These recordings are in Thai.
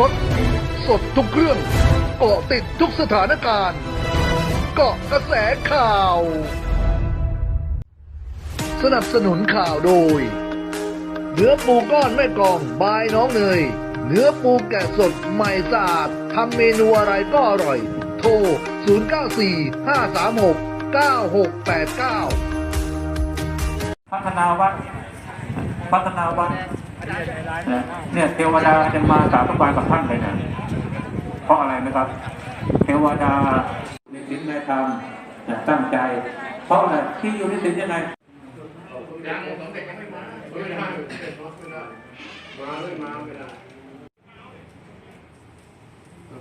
รถสดทุกเครื่องเกาะติดทุกสถานการณ์เกาะกระแสข่าว สนับสนุนข่าวโดย เนื้อปูก้อนแม่กองบายน้องเนย เนื้อปูแกะสดใหม่สะอาดทำเมนูอะไรก็อร่อย โทร 094 536 9689 พัฒนาวัดพัฒนาวัด เนี่ยเทวดาจะมาสาธุการกับท่านเลยนะเพราะอะไรนะครับ เทวดาในศีลในธรรมนะตั้งใจ เพราะอะไรที่อยู่ในศีลยังไงยังสมเด็จยังไม่มาไม่ได้มาไม่ได้มาเลยมาไม่ได้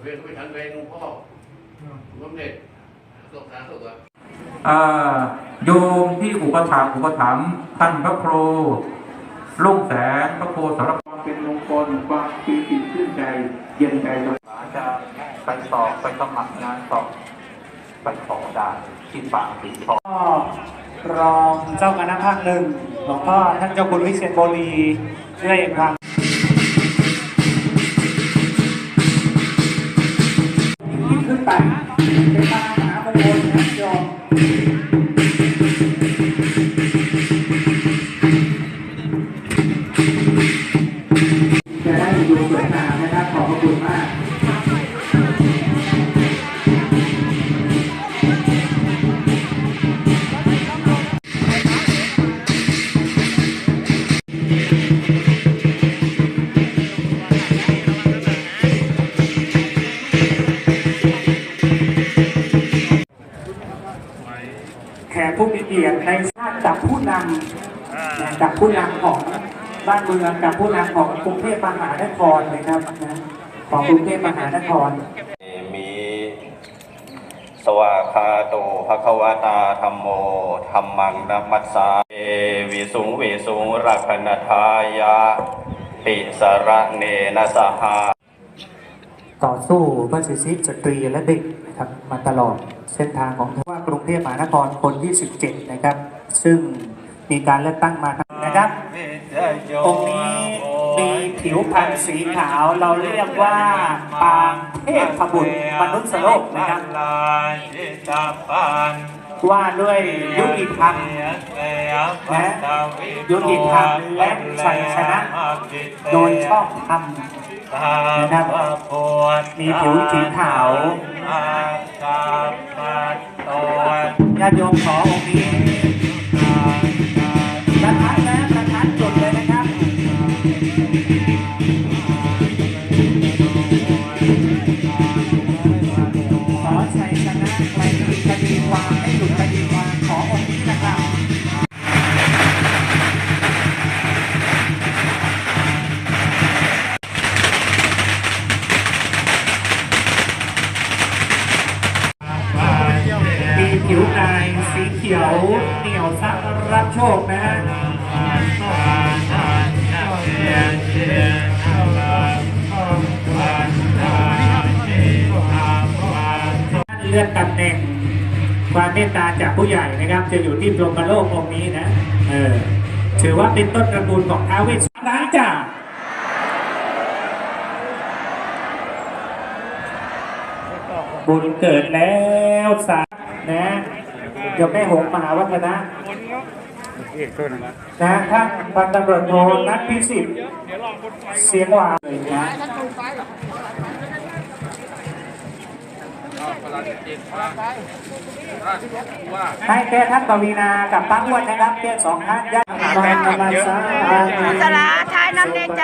เพลงไม่ทันเพลงหลวงพ่อสมเด็จสงสารสุดอะอ่าโยมที่อุปถัมภ์อุปถัมภ์ท่านพระครู ลุงแสงพระคสารพัดเป็นมงคลความปีติชื่นใจ เย็นใจสบายจะไปสอบไปสมัครงานสอบไปขอได้ที่ปากสีทองรองเจ้าคณะภาคหนึ่งหลวงพ่อท่านเจ้าคุณวิเชียรโบรีได้ความยิ่งขึ้นไป ผู้มีเกียรติในชาติกับผู้นำนะกับผู้นำของบ้านเมืองกับผู้นำของกรุงเทพมหานครนะครับนะของกรุงเทพมหานคร มีสวากขาโตภควตาธรรมโมธรรมังนัมมัสสาเอวิสุงวิสุงรักนทายาติสระเนนะสหาต่อสู้เพื่อสิทธิสตรีและเด็กนะครับมาตลอด เส้นทางของว่ากรุงเทพมหานครคนที่ 17 นะครับ ซึ่งมีการเลือกตั้งมานะครับองค์นี้มีผิวพรรณสีขาวเราเรียกว่าปางเทพบุตรมนุษย์โลกนะครับว่าด้วยยุติธรรมและยุติธรรมและชัยชนะ โดยชอบธรรมนะครับมีผิวสีขาว ญาติโยมขอองค์นี้ เขียวเหนียวซักรับโชคนะฮะเลื่อนตำแหน่งความเมตตาจากผู้ใหญ่นะครับ จะอยู่ที่พรหมโลกองค์นี้นะ เออ ถือว่าเป็นต้นตระกูลของท้าวเวสสุวรรณล้านจ้าบุญเกิดแล้วสานะ เดี๋ยวแม่หงส์มหาวัฒนะนะท่านพันตำรวจโทนัทพิสิทธิ์เสียงหวานเลยนะให้แค่ท่านปวีนากับป้าอ้วนนะครับแค่สองท่านญาติธรรมสาสลาท้ายน้ำเนยจ้ะ